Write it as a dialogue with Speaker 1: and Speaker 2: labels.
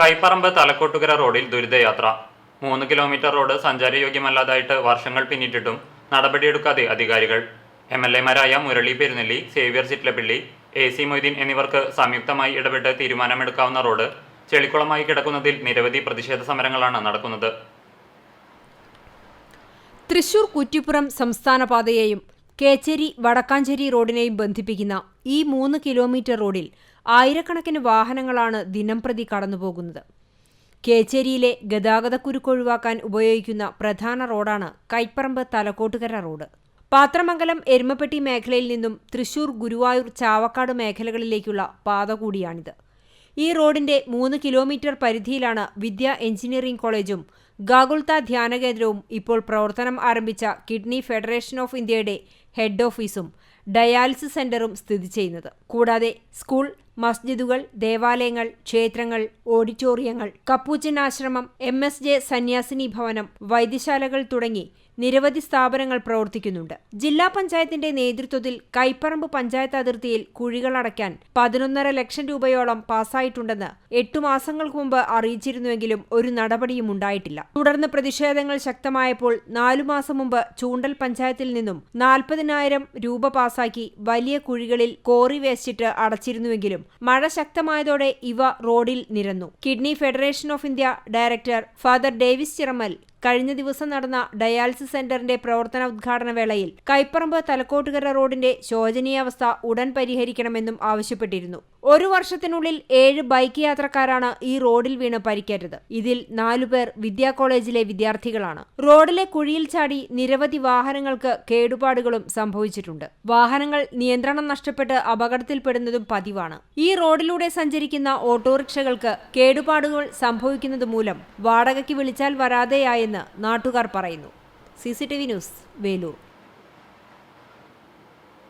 Speaker 1: കൈപ്പറമ്പ് തലക്കോട്ടുകര റോഡിൽ ദുരിതയാത്ര. മൂന്ന് kilometre road സഞ്ചാരയോഗ്യമല്ലാതായിട്ട് വർഷങ്ങൾ പിന്നിട്ടിട്ടും നടപടിയെടുക്കാതെ അധികാരികൾ. M L എമാരായ Murali Perunnelli Xavier Chittilappilly A C Moideen എന്നിവർക്ക് സംയുക്തമായി ഇടപെട്ട് തീരുമാനമെടുക്കാവുന്ന റോഡ് ചെളിക്കുളമായി കിടക്കുന്നതിൽ നിരവധി പ്രതിഷേധ സമരങ്ങളാണ് നടക്കുന്നത്.
Speaker 2: തൃശൂർ കുറ്റിപ്പുറം സംസ്ഥാന പാതയെയും കേച്ചേരി വടക്കാഞ്ചേരി റോഡിനെയും ബന്ധിപ്പിക്കുന്ന ഈ മൂന്ന് കിലോമീറ്റർ റോഡിൽ ആയിരക്കണക്കിന് വാഹനങ്ങളാണ് ദിനംപ്രതി കടന്നുപോകുന്നത്. കേച്ചേരിയിലെ ഗതാഗതക്കുരുക്ക് ഒഴിവാക്കാൻ ഉപയോഗിക്കുന്ന പ്രധാന റോഡാണ് കൈപ്പറമ്പ് തലക്കോട്ടുകര റോഡ്. പാത്രമംഗലം എരുമപ്പെട്ടി മേഖലയിൽ നിന്നും തൃശൂർ ഗുരുവായൂർ ചാവക്കാട് മേഖലകളിലേക്കുള്ള പാത കൂടിയാണിത്. ഈ റോഡിന്റെ മൂന്ന് കിലോമീറ്റർ പരിധിയിലാണ് വിദ്യാ എഞ്ചിനീയറിംഗ് കോളേജും ഗാഗുൽത്ത ധ്യാനകേന്ദ്രവും ഇപ്പോൾ പ്രവർത്തനം ആരംഭിച്ച കിഡ്നി ഫെഡറേഷൻ ഓഫ് ഇന്ത്യയുടെ ഹെഡ് ഓഫീസും ഡയാലിസിസ് സെന്ററും സ്ഥിതി ചെയ്യുന്നത്. കൂടാതെ സ്കൂൾ മസ്ജിദുകൾ ദേവാലയങ്ങൾ ക്ഷേത്രങ്ങൾ ഓഡിറ്റോറിയങ്ങൾ കപ്പൂച്ചൻ ആശ്രമം എം എസ് ജെ സന്യാസിനി ഭവനം വൈദ്യശാലകൾ തുടങ്ങി നിരവധി സ്ഥാപനങ്ങൾ പ്രവർത്തിക്കുന്നുണ്ട്. ജില്ലാ പഞ്ചായത്തിന്റെ നേതൃത്വത്തിൽ കൈപ്പറമ്പ് പഞ്ചായത്ത് അതിർത്തിയിൽ കുഴികൾ അടയ്ക്കാൻ പതിനൊന്നര ലക്ഷം രൂപയോളം പാസായിട്ടുണ്ടെന്ന് എട്ടു മാസങ്ങൾക്ക് മുമ്പ് അറിയിച്ചിരുന്നുവെങ്കിലും ഒരു നടപടിയും ഉണ്ടായിട്ടില്ല. തുടർന്ന് പ്രതിഷേധങ്ങൾ ശക്തമായപ്പോൾ നാലു മാസം മുമ്പ് ചൂണ്ടൽ പഞ്ചായത്തിൽ നിന്നും നാൽപ്പതിനായിരം രൂപ പാസാക്കി വലിയ കുഴികളിൽ കോറി വേസ്റ്റിട്ട് അടച്ചിരുന്നുവെങ്കിലും മഴ ശക്തമായതോടെ ഇവ റോഡിൽ നിരന്നു. Kidney federation of India director father Davis Chiramel കഴിഞ്ഞ ദിവസം നടന്ന ഡയാലിസിസ് സെന്ററിന്റെ പ്രവർത്തന ഉദ്ഘാടന വേളയിൽ കൈപ്പറമ്പ് തലക്കോട്ടുകര റോഡിന്റെ ശോചനീയാവസ്ഥ ഉടൻ പരിഹരിക്കണമെന്നും ആവശ്യപ്പെട്ടിരുന്നു. ഒരു വർഷത്തിനുള്ളിൽ ഏഴ് ബൈക്ക് യാത്രക്കാരാണ് ഈ റോഡിൽ വീണ് പരിക്കേറ്റത്. ഇതിൽ നാലുപേർ വിദ്യാ കോളേജിലെ വിദ്യാർത്ഥികളാണ്. റോഡിലെ കുഴിയിൽ ചാടി നിരവധി വാഹനങ്ങൾക്ക് കേടുപാടുകളും സംഭവിച്ചിട്ടുണ്ട്. വാഹനങ്ങൾ നിയന്ത്രണം നഷ്ടപ്പെട്ട് അപകടത്തിൽപ്പെടുന്നതും പതിവാണ്. ഈ റോഡിലൂടെ സഞ്ചരിക്കുന്ന ഓട്ടോറിക്ഷകൾക്ക് കേടുപാടുകൾ സംഭവിക്കുന്നത് മൂലം വാടകയ്ക്ക് വിളിച്ചാൽ വരാതെയായെന്ന് നാട്ടുകാർ പറയുന്നു. C news Velur.